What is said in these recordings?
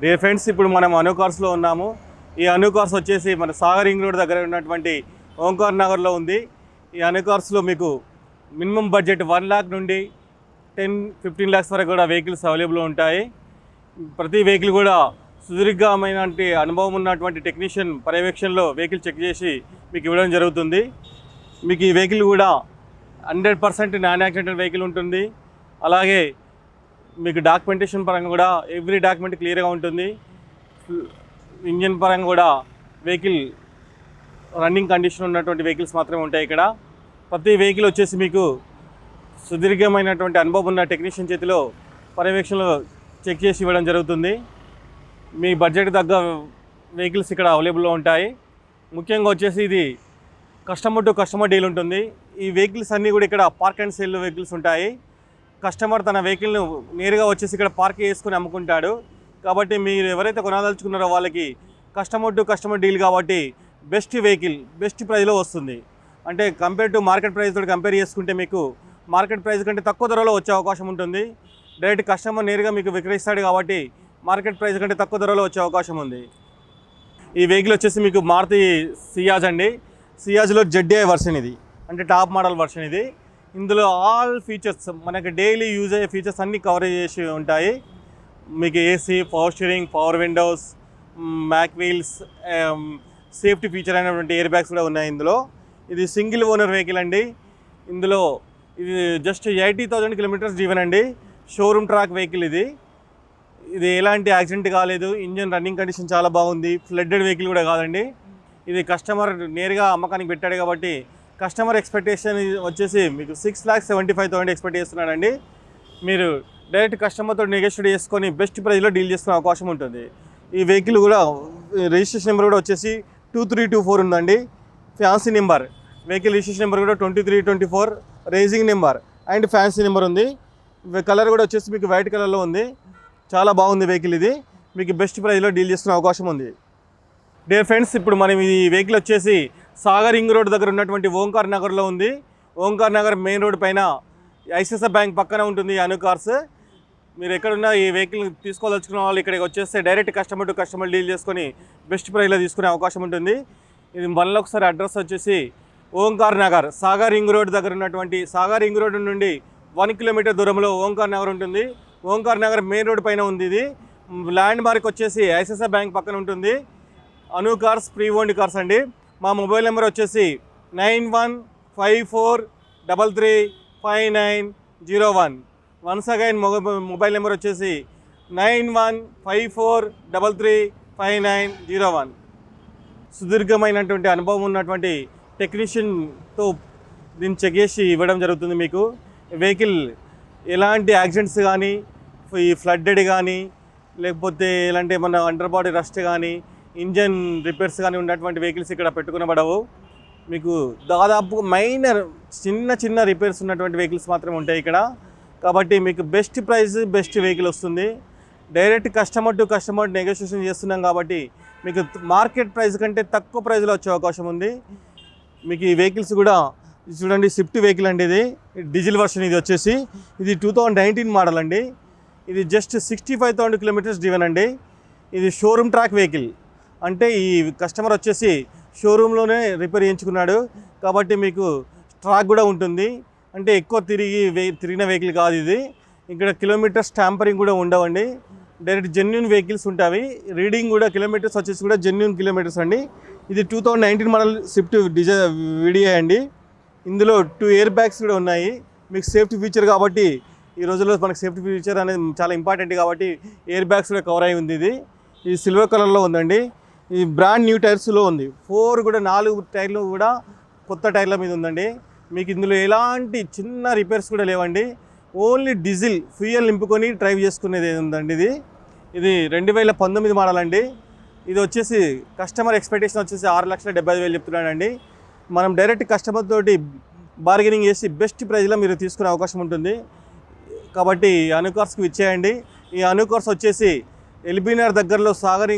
Dear friends ఇప్పుడు మనం అను కార్స్లో ఉన్నాము. ఈ అను కార్స్ వచ్చేసి మన సాగర్ రింగ్ రోడ్ దగ్గర ఉన్నటువంటి ఓంకార్ నగర్లో ఉంది. ఈ అను కార్స్లో మీకు మినిమం బడ్జెట్ వన్ ల్యాక్ నుండి టెన్ ఫిఫ్టీన్ ల్యాక్స్ వరకు కూడా వెహికల్స్ అవైలబుల్ ఉంటాయి. ప్రతి వెహికల్ కూడా సుదీర్ఘమైన అనుభవం ఉన్నటువంటి టెక్నీషియన్ పర్యవేక్షణలో వెహికల్ చెక్ చేసి మీకు ఇవ్వడం జరుగుతుంది. మీకు ఈ వెహికల్ కూడా hundred percent non accidental vehicle ఉంటుంది. అలాగే మీకు డాక్యుమెంటేషన్ పరంగా కూడా ఎవ్రీ డాక్యుమెంట్ క్లియర్గా ఉంటుంది. ఇంజిన్ పరంగా కూడా వెహికల్ రన్నింగ్ కండిషన్ ఉన్నటువంటి వెహికల్స్ మాత్రమే ఉంటాయి ఇక్కడ. ప్రతి వెహికల్ వచ్చేసి మీకు సుదీర్ఘమైనటువంటి అనుభవం ఉన్న టెక్నీషియన్ చేతిలో పర్యవేక్షణలో చెక్ చేసి ఇవ్వడం జరుగుతుంది. మీ బడ్జెట్ తగ్గ వెహికల్స్ ఇక్కడ అవైలబుల్లో ఉంటాయి. ముఖ్యంగా వచ్చేసి ఇది కస్టమర్ టు కస్టమర్ డీల్ ఉంటుంది. ఈ వెహికల్స్ అన్నీ కూడా ఇక్కడ పార్క్ అండ్ సేల్ వెహికల్స్ ఉంటాయి. కస్టమర్ తన వెహికల్ను నేరుగా వచ్చేసి ఇక్కడ పార్క్ చేసుకుని అమ్ముకుంటాడు. కాబట్టి మీరు ఎవరైతే కొనదలుచుకున్నారో వాళ్ళకి కస్టమర్ టు కస్టమర్ డీల్ కాబట్టి బెస్ట్ వెహికల్ బెస్ట్ ప్రైస్లో వస్తుంది. అంటే కంపేర్ టు మార్కెట్ ప్రైస్ తోటి కంపేర్ చేసుకుంటే మీకు మార్కెట్ ప్రైస్ కంటే తక్కువ ధరలో వచ్చే అవకాశం ఉంటుంది. డైరెక్ట్ కస్టమర్ నేరుగా మీకు విక్రయిస్తాడు కాబట్టి మార్కెట్ ప్రైస్ కంటే తక్కువ ధరలో వచ్చే అవకాశం ఉంది. ఈ వెహికల్ వచ్చేసి మీకు మారుతి సియాజ్ అండి. సియాజ్లో జెడ్ఏ వర్షన్ ఇది. అంటే టాప్ మోడల్ వర్షన్ ఇది. ఇందులో ఆల్ ఫీచర్స్ మనకి డైలీ యూజ్ అయ్యే ఫీచర్స్ అన్నీ కవర్ చేసి ఉంటాయి. మీకు AC power steering power windows mag wheels safety feature అయినటువంటి ఎయిర్ బ్యాగ్స్ కూడా ఉన్నాయి ఇందులో. ఇది సింగిల్ ఓనర్ వెహికల్ అండి. ఇందులో ఇది just eighty thousand kilometres driven అండి. షోరూమ్ ట్రాక్ వెహికల్ ఇది. ఇది ఎలాంటి యాక్సిడెంట్ కాలేదు. ఇంజన్ రన్నింగ్ కండిషన్ చాలా బాగుంది. ఫ్లడ్డెడ్ వెహికల్ కూడా కాదండి. ఇది కస్టమర్ నేరుగా అమ్మకానికి పెట్టాడు కాబట్టి కస్టమర్ ఎక్స్పెక్టేషన్ వచ్చేసి మీకు six lakhs seventy five thousand expect చేస్తున్నాడండి. మీరు డైరెక్ట్ కస్టమర్తో నెగోషియేట్ చేసుకొని బెస్ట్ ప్రైస్లో డీల్ చేసుకునే అవకాశం ఉంటుంది. ఈ వెహికల్ కూడా రిజిస్ట్రేషన్ నెంబర్ కూడా వచ్చేసి టూ త్రీ టూ ఫోర్ ఉందండి. Fancy number. Vehicle registration number కూడా twenty three twenty four. Racing number and fancy number ఉంది. కలర్ కూడా వచ్చేసి మీకు వైట్ కలర్లో ఉంది. చాలా బాగుంది వెహికల్ ఇది. మీకు బెస్ట్ ప్రైస్లో డీల్ చేసుకునే అవకాశం ఉంది. డియర్ ఫ్రెండ్స్ ఇప్పుడు మనం ఈ వెహికల్ వచ్చేసి సాగర్ రింగ్ రోడ్ దగ్గర ఉన్నటువంటి ఓంకార్ నగర్లో ఉంది. ఓంకార్ నగర్ మెయిన్ రోడ్ పైన ఐసిఐసిఐ బ్యాంక్ పక్కన ఉంటుంది అను కార్స్. మీరు ఎక్కడున్నా ఈ వెహికల్ తీసుకోదలుచుకున్న వాళ్ళు ఇక్కడికి వచ్చేస్తే direct customer to customer deal చేసుకొని బెస్ట్ ప్రైస్లో తీసుకునే అవకాశం ఉంటుంది. ఇది మళ్ళీ ఒకసారి అడ్రస్ వచ్చేసి ఓంకార్ నగర్. సాగర్ రింగ్ రోడ్ దగ్గర ఉన్నటువంటి సాగర్ రింగ్ రోడ్ నుండి వన్ కిలోమీటర్ దూరంలో ఓంకార్ నగర్ ఉంటుంది. ఓంకార్ నగర్ మెయిన్ రోడ్ పైన ఉంది ఇది. ల్యాండ్ మార్క్ వచ్చేసి ఐసిఐసిఐ బ్యాంక్ పక్కన ఉంటుంది. Anu cars pre owned cars అండి. మా మొబైల్ నెంబర్ వచ్చేసి nine one five four double three five nine zero one. Once again mobile number వచ్చేసి nine one five four double three five nine zero one. సుదీర్ఘమైనటువంటి అనుభవం ఉన్నటువంటి టెక్నీషియన్తో దీన్ని check చేసి ఇవ్వడం జరుగుతుంది మీకు. వెహికల్ ఎలాంటి యాక్సిడెంట్స్ కానీ ఈ ఫ్లడ్డెడ్ కానీ లేకపోతే ఎలాంటి మన అండర్ బాడీ రస్ట్ కానీ ఇంజన్ రిపేర్స్ కానీ ఉన్నటువంటి వెహికల్స్ ఇక్కడ పెట్టుకునబడవు. మీకు దాదాపు మైనర్ చిన్న చిన్న రిపేర్స్ ఉన్నటువంటి వెహికల్స్ మాత్రమే ఉంటాయి ఇక్కడ. కాబట్టి మీకు బెస్ట్ ప్రైస్ బెస్ట్ వెహికల్ వస్తుంది. Direct customer to customer negotiation చేస్తున్నాం కాబట్టి మీకు మార్కెట్ ప్రైస్ కంటే తక్కువ ప్రైస్లో వచ్చే అవకాశం ఉంది. మీకు ఈ వెహికల్స్ కూడా ఇది చూడండి స్విఫ్ట్ వెహికల్ అండి ఇది. డీజిల్ వర్షన్ ఇది వచ్చేసి. ఇది టూ థౌజండ్ నైన్టీన్ మోడల్ అండి. ఇది just sixty five thousand kilometres driven అండి. ఇది షోరూమ్ ట్రాక్ వెహికల్. అంటే ఈ కస్టమర్ వచ్చేసి షోరూంలోనే రిపేర్ చేయించుకున్నాడు. కాబట్టి మీకు ట్రాక్ కూడా ఉంటుంది. అంటే ఎక్కువ తిరిగి వే- తిరిగిన వెహికల్ కాదు ఇది. ఇక్కడ కిలోమీటర్స్ ట్యాంపరింగ్ కూడా ఉండవండి. డైరెక్ట్ జెన్యున్ వెహికల్స్ ఉంటాయి. రీడింగ్ కూడా కిలోమీటర్స్ వచ్చేసి కూడా జెన్యున్ కిలోమీటర్స్ అండి. ఇది two thousand nineteen model Swift Dzire VDI అండి. ఇందులో టూ ఇయర్ బ్యాగ్స్ కూడా ఉన్నాయి. మీకు సేఫ్టీ ఫీచర్ కాబట్టి ఈ రోజుల్లో మనకు సేఫ్టీ ఫీచర్ అనేది చాలా ఇంపార్టెంట్ కాబట్టి ఎయిర్ బ్యాగ్స్ కూడా కవర్ అయి ఉంది ఇది. ఇది సిల్వర్ కలర్లో ఉందండి. ఈ బ్రాండ్ న్యూ టైర్స్లో ఉంది. ఫోర్ కూడా నాలుగు టైర్లు కూడా కొత్త టైర్ల మీద ఉందండి. మీకు ఇందులో ఎలాంటి చిన్న రిపేర్స్ కూడా లేవండి. ఓన్లీ డీజిల్ ఫ్యూయల్ నింపుకొని డ్రైవ్ చేసుకునేది ఉందండి ఇది? ఇది రెండు వేల పంతొమ్మిది మోడల్ అండి. ఇది వచ్చేసి కస్టమర్ ఎక్స్పెక్టేషన్ వచ్చేసి ఆరు లక్షల డెబ్బై ఐదు వేలు చెప్తున్నాడండి. మనం డైరెక్ట్ కస్టమర్ తోటి బార్గెనింగ్ చేసి బెస్ట్ ప్రైజ్లో మీరు తీసుకునే అవకాశం ఉంటుంది. కాబట్టి ఈ అనుకార్స్కి ఇచ్చేయండి. ఈ అనుకార్స్ వచ్చేసి ఎల్బీనగర్ దగ్గరలో సాగర్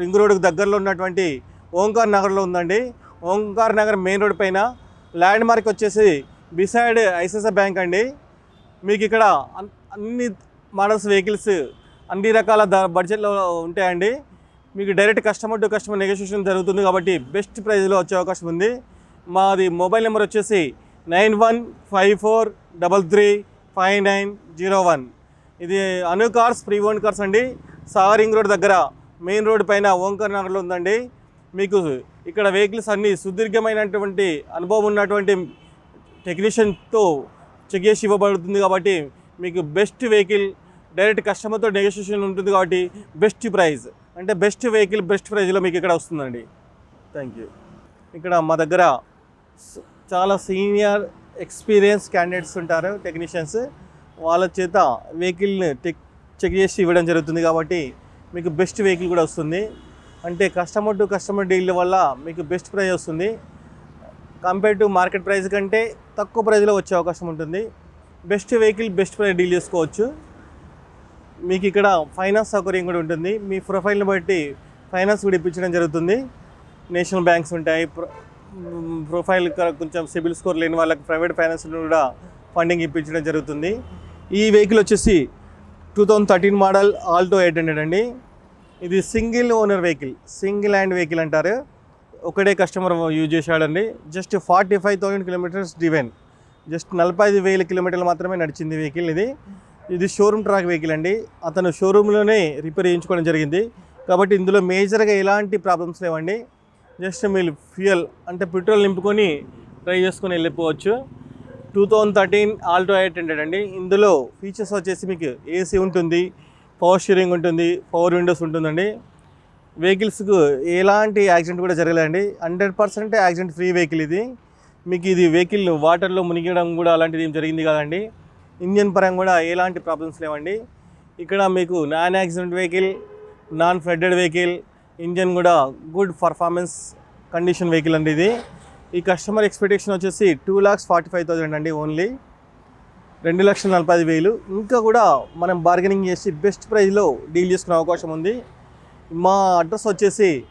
రింగ్ రోడ్కి దగ్గరలో ఉన్నటువంటి ఓంకార్ నగర్లో ఉందండి. ఓంకార్ నగర్ మెయిన్ రోడ్ పైన ల్యాండ్ మార్క్ వచ్చేసి బిసైడ్ ఐసిఐసిఐ బ్యాంక్ అండి. మీకు ఇక్కడ అన్ని మోడల్స్ వెహికల్స్ అన్ని రకాల బడ్జెట్లో ఉంటాయండి. మీకు direct customer to customer negotiation జరుగుతుంది కాబట్టి బెస్ట్ ప్రైస్లో వచ్చే అవకాశం ఉంది. మాది మొబైల్ నెంబర్ వచ్చేసి nine one five four double three five nine zero one. ఇది Anu cars pre own cars అండి. సాగరింగ్ రోడ్ దగ్గర మెయిన్ రోడ్ పైన ఓంకర్ నగర్లో ఉందండి. మీకు ఇక్కడ వెహికల్స్ అన్నీ సుదీర్ఘమైనటువంటి అనుభవం ఉన్నటువంటి టెక్నీషియన్తో చెక్ చేసి ఇవ్వబడుతుంది కాబట్టి మీకు బెస్ట్ వెహికల్ డైరెక్ట్ కస్టమర్తో నెగోషియేషన్ ఉంటుంది కాబట్టి బెస్ట్ ప్రైస్ అంటే బెస్ట్ వెహికల్ బెస్ట్ ప్రైజ్లో మీకు ఇక్కడ వస్తుందండి. థ్యాంక్ యూ ఇక్కడ మా దగ్గర చాలా సీనియర్ ఎక్స్పీరియన్స్ క్యాండిడేట్స్ ఉంటారు టెక్నీషియన్స్ వాళ్ళ చేత వెహికల్ని టెక్ చెక్ చేసి ఇవ్వడం జరుగుతుంది కాబట్టి మీకు బెస్ట్ వెహికల్ కూడా వస్తుంది. అంటే కస్టమర్ టు కస్టమర్ డీల్ వల్ల మీకు బెస్ట్ ప్రైస్ వస్తుంది. కంపేర్ టు మార్కెట్ ప్రైస్ కంటే తక్కువ ప్రైస్లో వచ్చే అవకాశం ఉంటుంది. Best vehicle best price deal చేసుకోవచ్చు. మీకు ఇక్కడ ఫైనాన్స్ సౌకర్యం కూడా ఉంటుంది. మీ ప్రొఫైల్ని బట్టి ఫైనాన్స్ కూడా ఇప్పించడం జరుగుతుంది. నేషనల్ బ్యాంక్స్ ఉంటాయి. ప్రొఫైల్ కొంచెం సిబిల్ స్కోర్ లేని వాళ్ళకి ప్రైవేట్ ఫైనాన్స్ కూడా ఫండింగ్ ఇప్పించడం జరుగుతుంది. ఈ వెహికల్ వచ్చేసి two thousand thirteen model Alto eight hundred అండి. ఇది single owner vehicle single hand vehicle అంటారు. ఒకటే కస్టమర్ యూజ్ చేశాడండి. Just forty five thousand kilometres driven. Just నలభై ఐదు వేల కిలోమీటర్లు మాత్రమే నడిచింది వెహికల్ ఇది. ఇది షోరూమ్ ట్రాక్ వెహికల్ అండి. అతను షోరూంలోనే రిపేర్ చేయించుకోవడం జరిగింది. కాబట్టి ఇందులో మేజర్గా ఎలాంటి ప్రాబ్లమ్స్ లేవండి. జస్ట్ మీరు ఫ్యూయల్ అంటే పెట్రోల్ నింపుకొని ట్రై చేసుకొని వెళ్ళిపోవచ్చు. Two thousand thirteen Alto eight hundred అండి. ఇందులో ఫీచర్స్ వచ్చేసి మీకు ఏసీ ఉంటుంది పవర్ స్టీరింగ్ ఉంటుంది పవర్ విండోస్ ఉంటుందండి. వెహికల్స్కు ఎలాంటి యాక్సిడెంట్ కూడా జరగలేదండి. Hundred percent accident free vehicle ఇది. మీకు ఇది వెహికల్ వాటర్లో మునిగడం కూడా అలాంటిది ఏం జరిగింది కాదండి. ఇంజన్ పరంగా కూడా ఎలాంటి ప్రాబ్లమ్స్ లేవండి. ఇక్కడ మీకు non accident vehicle non flooded vehicle engine కూడా గుడ్ పర్ఫార్మెన్స్ కండిషన్ వెహికల్ అండి ఇది. ఈ కస్టమర్ ఎక్స్పెక్టేషన్ వచ్చేసి two lakhs forty five thousand అండి ఓన్లీ రెండు లక్షల నలభై ఐదు వేలు. ఇంకా కూడా మనం బార్గెనింగ్ చేసి బెస్ట్ ప్రైస్లో డీల్ చేసుకునే అవకాశం ఉంది. మా అడ్రస్ వచ్చేసి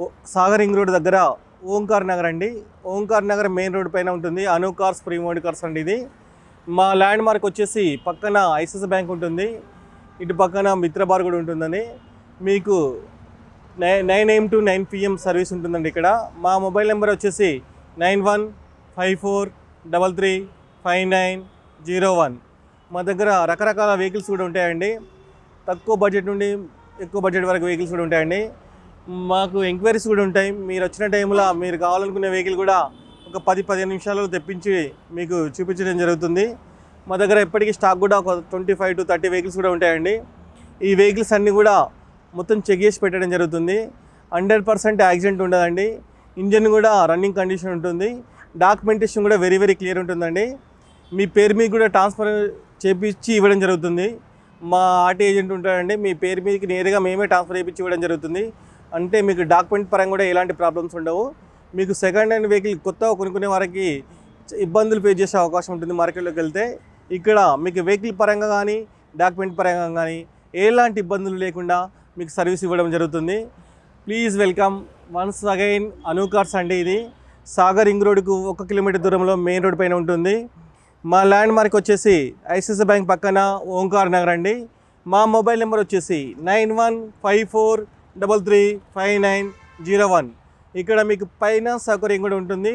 ఓ- సాగర్ రింగ్ రోడ్ దగ్గర ఓంకార్ నగర్ అండి. ఓంకార్ నగర్ మెయిన్ రోడ్ పైన ఉంటుంది. అను కార్స్ ప్రీమోడ్ కార్స్ అండి ఇది. మా ల్యాండ్ మార్క్ వచ్చేసి పక్కన ఐసిస్ బ్యాంక్ ఉంటుంది. ఇటు పక్కన మిత్రబార్ కూడా ఉంటుందని మీకు nine nine AM to nine PM service ఉంటుందండి ఇక్కడ. మా మొబైల్ నెంబర్ వచ్చేసి nine one five four double three five nine zero one. మా దగ్గర రకరకాల వెహికల్స్ కూడా ఉంటాయండి. తక్కువ బడ్జెట్ నుండి ఎక్కువ బడ్జెట్ వరకు వెహికల్స్ కూడా ఉంటాయండి. మాకు ఎంక్వైరీస్ కూడా ఉంటాయి. మీరు వచ్చిన టైంలో మీరు కావాలనుకునే వెహికల్ కూడా ఒక పది పదిహేను నిమిషాలలో తెప్పించి మీకు చూపించడం జరుగుతుంది. మా దగ్గర ఎప్పటికీ స్టాక్ కూడా ఒక twenty five to thirty vehicles కూడా ఉంటాయండి. ఈ వెహికల్స్ అన్నీ కూడా మొత్తం చెక్ చేసి పెట్టడం జరుగుతుంది. హండ్రెడ్ పర్సెంట్ యాక్సిడెంట్ ఉండదండి. ఇంజన్ కూడా రన్నింగ్ కండిషన్ ఉంటుంది. డాక్యుమెంటేషన్ కూడా వెరీ వెరీ క్లియర్ ఉంటుందండి. మీ పేరు మీద కూడా ట్రాన్స్ఫర్ చేపించి ఇవ్వడం జరుగుతుంది. మా ఆర్టీ ఏజెంట్ ఉంటాడండి మీ పేరు మీదకి నేరుగా మేమే ట్రాన్స్ఫర్ చేయించి ఇవ్వడం జరుగుతుంది. అంటే మీకు డాక్యుమెంట్ పరంగా కూడా ఎలాంటి ప్రాబ్లమ్స్ ఉండవు. మీకు సెకండ్ హ్యాండ్ వెహికల్ కొత్తగా కొనుక్కునే వారికి ఇబ్బందులు ఫేస్ చేసే అవకాశం ఉంటుంది మార్కెట్లోకి వెళ్తే. ఇక్కడ మీకు వెహికల్ పరంగా కానీ డాక్యుమెంట్ పరంగా కానీ ఎలాంటి ఇబ్బందులు లేకుండా మీకు సర్వీస్ ఇవ్వడం జరుగుతుంది. Please welcome once again Anu cars అండి ఇది. సాగర్ రింగ్ రోడ్కు ఒక కిలోమీటర్ దూరంలో మెయిన్ రోడ్ పైన ఉంటుంది. మా ల్యాండ్ మార్క్ వచ్చేసి ఐసిఐసి బ్యాంక్ పక్కన ఓంకార్ నగర్ అండి. మా మొబైల్ నెంబర్ వచ్చేసి nine one five four double three five nine zero one. ఇక్కడ మీకు ఫైనాన్స్ సౌకర్యం కూడా ఉంటుంది.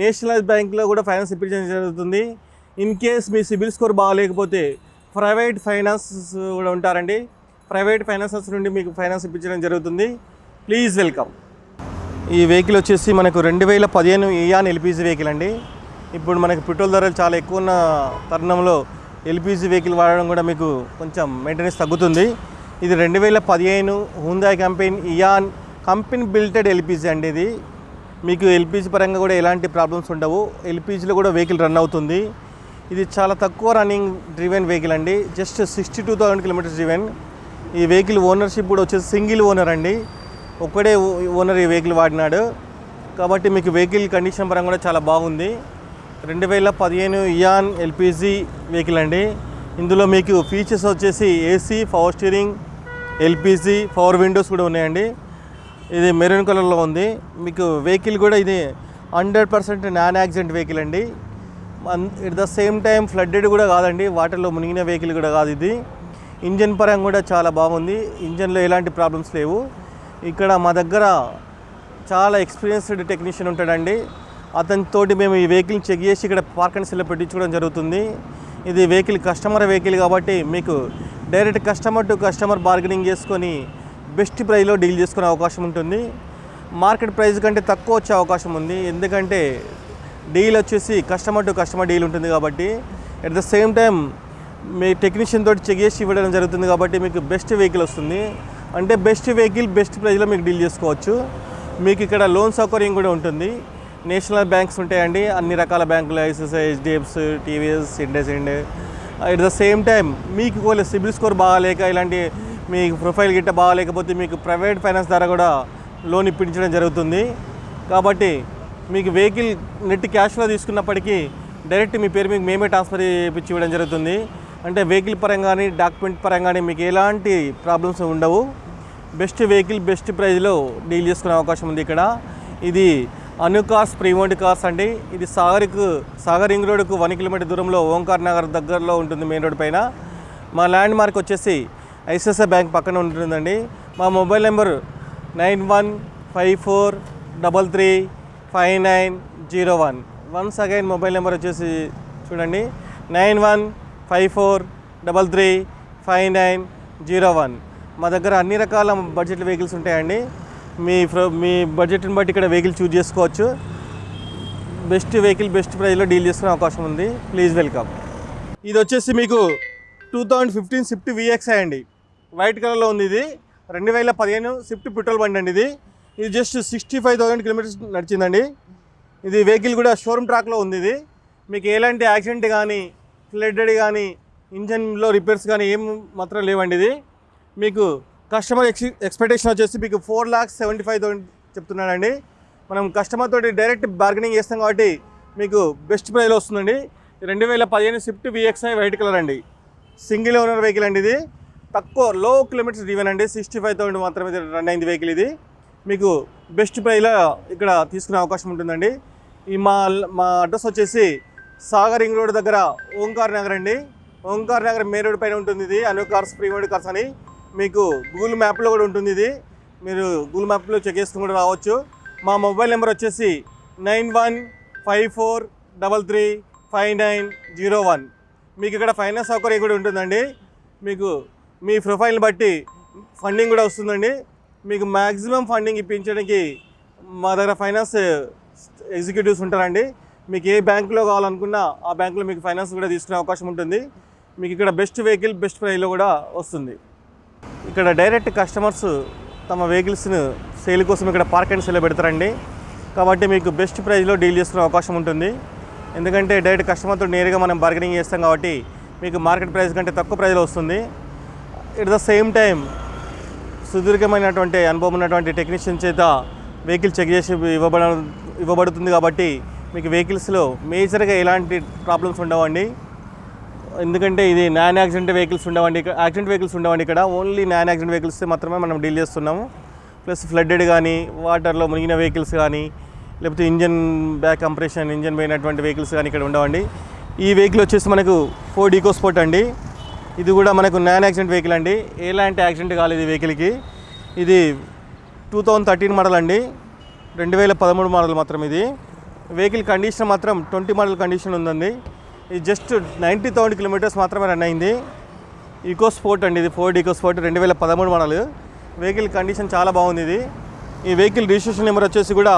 నేషనలైజ్ బ్యాంక్లో కూడా ఫైనాన్స్ ఇప్పించడం జరుగుతుంది. ఇన్ కేస్ మీ సిబిల్ స్కోర్ బాగాలేకపోతే ప్రైవేట్ ఫైనాన్స్ కూడా ఉంటారండి. ప్రైవేట్ ఫైనాన్సర్స్ నుండి మీకు ఫైనాన్స్ ఇప్పించడం జరుగుతుంది. Please welcome. ఈ వెహికల్ వచ్చేసి మనకు రెండు వేల పదిహేను ఇయాన్ ఎల్పిజి వెహికల్ అండి. ఇప్పుడు మనకు పెట్రోల్ ధరలు చాలా ఎక్కువ ఉన్న తరుణంలో ఎల్పిజి వెహికల్ వాడడం కూడా మీకు కొంచెం మెయింటెనెన్స్ తగ్గుతుంది. ఇది రెండు వేల పదిహేను Hyundai company Eon company built LPG అండి ఇది. మీకు ఎల్పిజి పరంగా కూడా ఎలాంటి ప్రాబ్లమ్స్ ఉండవు. ఎల్పిజిలో కూడా వెహికల్ రన్ అవుతుంది. ఇది చాలా తక్కువ రన్నింగ్ డ్రివెన్ వెహికల్ అండి. Just sixty two thousand kilometres driven ఈ వెహికల్ ఓనర్షిప్ కూడా వచ్చేసి సింగిల్ ఓనర్ అండి. ఒక్కడే ఓ- ఓనర్ ఈ వెహికల్ వాడినాడు. కాబట్టి మీకు వెహికల్ కండిషన్ పరంగా కూడా చాలా బాగుంది. రెండు వేల పదిహేను ఇయాన్ ఎల్పిజి వెహికల్ అండి. ఇందులో మీకు ఫీచర్స్ వచ్చేసి AC power steering LPG power windows కూడా ఉన్నాయండి. ఇది మెరూన్ కలర్లో ఉంది. మీకు వెహికల్ కూడా ఇది hundred percent non accident vehicle అండి. At the same time flooded కూడా కాదండి. వాటర్లో మునిగిన వెహికల్ కూడా కాదు ఇది. ఇంజన్ పరంగా కూడా చాలా బాగుంది. ఇంజన్లో ఎలాంటి ప్రాబ్లమ్స్ లేవు. ఇక్కడ మా దగ్గర చాలా ఎక్స్పీరియన్స్డ్ టెక్నీషియన్ ఉంటాడండి. అతనితోటి మేము ఈ వెహికల్ చెక్ చేసి ఇక్కడ పార్క్ అండ్ సెల్లో పెట్టించుకోవడం జరుగుతుంది. ఇది వెహికల్ కస్టమర్ వెహికల్ కాబట్టి మీకు direct customer to customer bargaining చేసుకొని బెస్ట్ ప్రైస్లో డీల్ చేసుకునే అవకాశం ఉంటుంది. మార్కెట్ ప్రైస్ కంటే తక్కువ వచ్చే అవకాశం ఉంది. ఎందుకంటే డీల్ వచ్చేసి కస్టమర్ టు కస్టమర్ డీల్ ఉంటుంది కాబట్టి అట్ ద సేమ్ టైం మీ టెక్నీషియన్ తోటి చెక్ చేసి ఇవ్వడం జరుగుతుంది కాబట్టి మీకు బెస్ట్ వెహికల్ వస్తుంది. అంటే బెస్ట్ వెహికల్ బెస్ట్ ప్రైజ్లో మీకు డీల్ చేసుకోవచ్చు. మీకు ఇక్కడ లోన్ సౌకర్యం కూడా ఉంటుంది. నేషనల్ బ్యాంక్స్ ఉంటాయండి. అన్ని రకాల బ్యాంకులు ICICI HDFC TVS IndusInd. At the same time మీకు ఒకవేళ సిబిల్ స్కోర్ బాగాలేక ఇలాంటి మీ ప్రొఫైల్ గిట్ట బాగాలేకపోతే మీకు ప్రైవేట్ ఫైనాన్స్ ద్వారా కూడా లోన్ ఇప్పించడం జరుగుతుంది. కాబట్టి మీకు వెహికల్ నెట్ క్యాష్లో తీసుకున్నప్పటికీ డైరెక్ట్ మీ పేరు మీకు మేమే ట్రాన్స్ఫర్ చేయించి ఇవ్వడం జరుగుతుంది. అంటే వెహికల్ పరంగాని డాక్యుమెంట్ పరంగాని మీకు ఎలాంటి ప్రాబ్లమ్స్ ఉండవు. బెస్ట్ వెహికల్ బెస్ట్ ప్రైజ్లో డీల్ చేసుకునే అవకాశం ఉంది ఇక్కడ. ఇది అను కార్స్ ప్రీమోంట్ కార్స్ అండి. ఇది సాగర్కు సాగర్ రింగ్ రోడ్కు వన్ కిలోమీటర్ దూరంలో ఓంకార్ నగర్ దగ్గరలో ఉంటుంది మెయిన్ రోడ్ పైన. మా ల్యాండ్ మార్క్ వచ్చేసి ఐసిఐసిఐ బ్యాంక్ పక్కన ఉంటుందండి. మా mobile number nine one five four double three five nine zero one. Once again mobile number వచ్చేసి చూడండి. Nine one five four double three five nine zero one. మా దగ్గర అన్ని రకాల బడ్జెట్ వెహికల్స్ ఉంటాయండి. మీ మీ బడ్జెట్ని బట్టి ఇక్కడ వెహికల్ చూజ్ చేసుకోవచ్చు. బెస్ట్ వెహికల్ బెస్ట్ ప్రైస్లో డీల్ చేసుకునే అవకాశం ఉంది. Please welcome. ఇది వచ్చేసి మీకు two thousand fifteen Swift VXI అండి. వైట్ కలర్లో ఉంది ఇది. రెండు వేల పదిహేను స్విఫ్ట్ పెట్రోల్ బండి అండి ఇది. ఇది just sixty five thousand kilometres నడిచిందండి. ఇది వెహికల్ కూడా షోరూమ్ ట్రాక్లో ఉంది ఇది. మీకు ఎలాంటి యాక్సిడెంట్ కానీ ఫ్లడ్డెడ్ కానీ ఇంజన్లో రిపేర్స్ కానీ ఏం మాత్రం లేవండి ఇది. మీకు కస్టమర్ ఎక్స్ ఎక్స్పెక్టేషన్ వచ్చేసి మీకు four lakhs seventy five thousand చెప్తున్నాడండి. మనం కస్టమర్ తోటి డైరెక్ట్ బార్గెనింగ్ చేస్తాం కాబట్టి మీకు బెస్ట్ ప్రైజ్లో వస్తుందండి. రెండు వేల పదిహేను స్విఫ్ట్ విఎక్స్ఐ వైట్ కలర్ అండి. సింగిల్ ఓనర్ వెహికల్ అండి ఇది. తక్కువ లో కిలోమీటర్స్ డ్రీవెన్ అండి. సిక్స్టీ ఫైవ్ థౌసండ్ మాత్రమే రన్ అయింది వెహికల్ ఇది. మీకు బెస్ట్ ప్రైస్లో ఇక్కడ తీసుకునే అవకాశం ఉంటుందండి. ఈ మా మా అడ్రస్ వచ్చేసి సాగర్ రింగ్ రోడ్ దగ్గర ఓంకార్ నగర్ అండి. ఓంకార్ నగర్ మెయిన్ రోడ్ పైన ఉంటుంది ఇది. అను కార్స్ ప్రీమియర్ కార్స్ అని మీకు గూగుల్ మ్యాప్లో కూడా ఉంటుంది ఇది. మీరు గూగుల్ మ్యాప్లో చెక్ చేసుకుని కూడా రావచ్చు. మా మొబైల్ నెంబర్ వచ్చేసి nine one five four double three five nine zero one. మీకు ఇక్కడ ఫైనాన్స్ సౌకర్యం కూడా ఉంటుందండి. మీకు మీ ప్రొఫైల్ని బట్టి ఫండింగ్ కూడా వస్తుందండి. మీకు మ్యాక్సిమం ఫండింగ్ ఇప్పించడానికి మా దగ్గర ఫైనాన్స్ ఎగ్జిక్యూటివ్స్ ఉంటారండి. మీకు ఏ బ్యాంకులో కావాలనుకున్నా ఆ బ్యాంకులో మీకు ఫైనాన్స్ కూడా తీసుకునే అవకాశం ఉంటుంది. మీకు ఇక్కడ బెస్ట్ వెహికల్ బెస్ట్ ప్రైస్లో కూడా వస్తుంది. ఇక్కడ డైరెక్ట్ కస్టమర్స్ తమ వెహికల్స్ను సేల్ కోసం ఇక్కడ పార్క్ అండ్ సేల్ పెడతారండి. కాబట్టి మీకు బెస్ట్ ప్రైస్లో డీల్ చేసుకునే అవకాశం ఉంటుంది. ఎందుకంటే డైరెక్ట్ కస్టమర్తో నేరుగా మనం బార్గెనింగ్ చేస్తాం కాబట్టి మీకు మార్కెట్ ప్రైస్ కంటే తక్కువ ప్రైస్లో వస్తుంది. ఎట్ ద సేమ్ టైం సుదీర్ఘమైనటువంటి అనుభవం ఉన్నటువంటి టెక్నీషియన్ చేత వెహికల్ చెక్ చేసి ఇవ్వబడ ఇవ్వబడుతుంది కాబట్టి మీకు వెహికల్స్లో మేజర్గా ఎలాంటి ప్రాబ్లమ్స్ ఉండవండి. ఎందుకంటే ఇది నాన్ యాక్సిడెంట్ వెహికల్స్ ఉండవండి యాక్సిడెంట్ వెహికల్స్ ఉండవండి ఇక్కడ. ఓన్లీ నాన్ యాక్సిడెంట్ వెహికల్స్ మాత్రమే మనం డీల్ చేస్తున్నాము. ప్లస్ ఫ్లడ్డెడ్ కానీ వాటర్లో మునిగిన వెహికల్స్ కానీ లేకపోతే ఇంజన్ బ్యాక్ కంప్రెషన్ ఇంజన్ పోయినటువంటి వెహికల్స్ కానీ ఇక్కడ ఉండవండి. ఈ వెహికల్ వచ్చేసి మనకు ఫోర్ ఈకో స్పోర్ట్ అండి. ఇది కూడా మనకు నాన్ యాక్సిడెంట్ వెహికల్ అండి. ఎలాంటి యాక్సిడెంట్ కాలేదు ఈ వెహికల్కి ఇది టూ థౌజండ్ థర్టీన్ మోడల్ అండి. రెండు వేల పదమూడు మోడల్ మాత్రం ఇది. వెహికల్ కండిషన్ మాత్రం ట్వంటీ మోడల్ కండిషన్ ఉందండి. ఇది జస్ట్ నైంటీ థౌసండ్ కిలోమీటర్స్ మాత్రమే రన్ అయింది. ఈకో స్పోర్ట్ అండి ఇది ఫోర్డ్ ఈకో స్పోర్ట్ రెండు వేల పదమూడు మోడల్. వెహికల్ కండిషన్ చాలా బాగుంది ఇది. ఈ వెహికల్ రిజిస్ట్రేషన్ నెంబర్ వచ్చేసి కూడా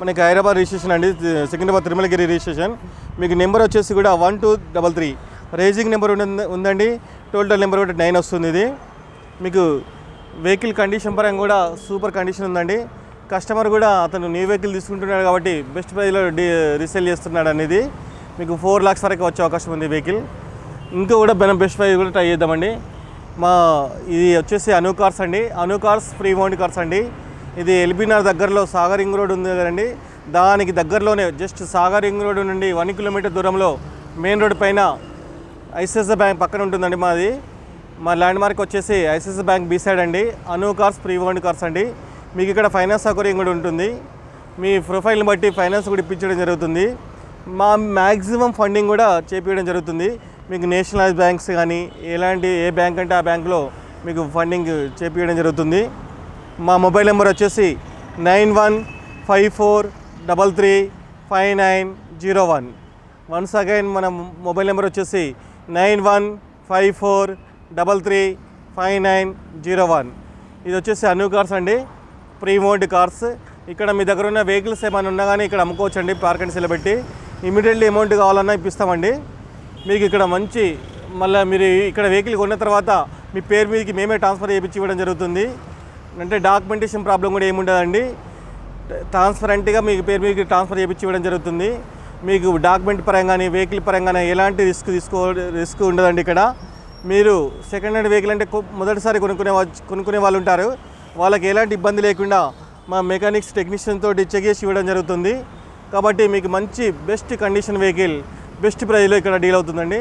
మనకి హైదరాబాద్ రిజిస్ట్రేషన్ అండి సికింద్రాబాద్ తిరుమలగిరి రిజిస్ట్రేషన్. మీకు నెంబర్ వచ్చేసి కూడా one two double three. Raising number ఉందండి ఉందండి. టోటల్ నెంబర్ కూడా నైన్ వస్తుంది ఇది. మీకు వెహికల్ కండిషన్ పరంగా కూడా సూపర్ కండిషన్ ఉందండి. కస్టమర్ కూడా అతను న్యూ వెహికల్ తీసుకుంటున్నాడు కాబట్టి బెస్ట్ ప్రైస్లో రీసేల్ చేస్తున్నాడు అనేది మీకు ఫోర్ లాక్స్ వరకు వచ్చే అవకాశం ఉంది వెహికల్. ఇంకా కూడా మనం బెస్ట్ ప్రైస్ కూడా ట్రై చేద్దామండి. మా ఇది వచ్చేసి అను కార్స్ అండి. Anu cars free mount cars అండి. ఇది ఎల్బీనార్ దగ్గరలో సాగర్ రింగ్ రోడ్ ఉంది కదండి. దానికి దగ్గరలోనే జస్ట్ సాగర్ రింగ్ రోడ్ నుండి వన్ కిలోమీటర్ దూరంలో మెయిన్ రోడ్ పైన ఐసిఐసిఐ బ్యాంక్ పక్కన ఉంటుందండి మాది. మా ల్యాండ్ మార్క్ వచ్చేసి ఐసిఐసిఐ బ్యాంక్ బీ సైడ్ అండి. Anew cars pre owned cars అండి. మీకు ఇక్కడ ఫైనాన్స్ సౌకర్యం కూడా ఉంటుంది. మీ ప్రొఫైల్ని బట్టి ఫైనాన్స్ కూడా ఇప్పించడం జరుగుతుంది. మా మ్యాక్సిమం ఫండింగ్ కూడా చేపించడం జరుగుతుంది. మీకు నేషనలైజ్ బ్యాంక్స్ కానీ ఎలాంటి ఏ బ్యాంక్ అంటే ఆ బ్యాంక్లో మీకు ఫండింగ్ చేపించడం జరుగుతుంది. మా మొబైల్ నెంబర్ వచ్చేసి nine one five four double three five nine zero one. Once again మన మొబైల్ నెంబర్ వచ్చేసి nine one five four double three five nine zero one. ఇది వచ్చేసి అన్యూ కార్స్ అండి. ప్రీ ఓన్డ్ కార్స్ ఇక్కడ మీ దగ్గర ఉన్న వెహికల్స్ ఏమైనా ఉన్నా కానీ ఇక్కడ అమ్ముకోవచ్చు అండి పార్క్ అండ్ సెల్ పెట్టి. ఇమీడియట్లీ అమౌంట్ కావాలన్నా ఇప్పిస్తామండి. మీకు ఇక్కడ మంచి మళ్ళీ మీరు ఇక్కడ వెహికల్ కొన్న తర్వాత మీ పేరు మీదకి మేమే ట్రాన్స్ఫర్ చేయించి ఇవ్వడం జరుగుతుంది. అంటే డాక్యుమెంటేషన్ ప్రాబ్లం కూడా ఏముండదండి. ట్రాన్స్పరెంట్గా మీకు పేరు మీదకి ట్రాన్స్ఫర్ చేయించి ఇవ్వడం జరుగుతుంది. మీకు డాక్యుమెంట్ పరంగానే వెహికల్ పరంగానే ఎలాంటి రిస్క్ తీసుకో రిస్క్ ఉండదండి ఇక్కడ. మీరు సెకండ్ హ్యాండ్ వెహికల్ అంటే మొదటిసారి కొనుక్కునే కొనుక్కునే వాళ్ళు ఉంటారు. వాళ్ళకి ఎలాంటి ఇబ్బంది లేకుండా మా మెకానిక్స్ టెక్నీషియన్ తోటి చెక్ చేసి ఇవ్వడం జరుగుతుంది. కాబట్టి మీకు మంచి బెస్ట్ కండిషన్ వెహికల్ బెస్ట్ ప్రైజ్లో ఇక్కడ డీల్ అవుతుందండి.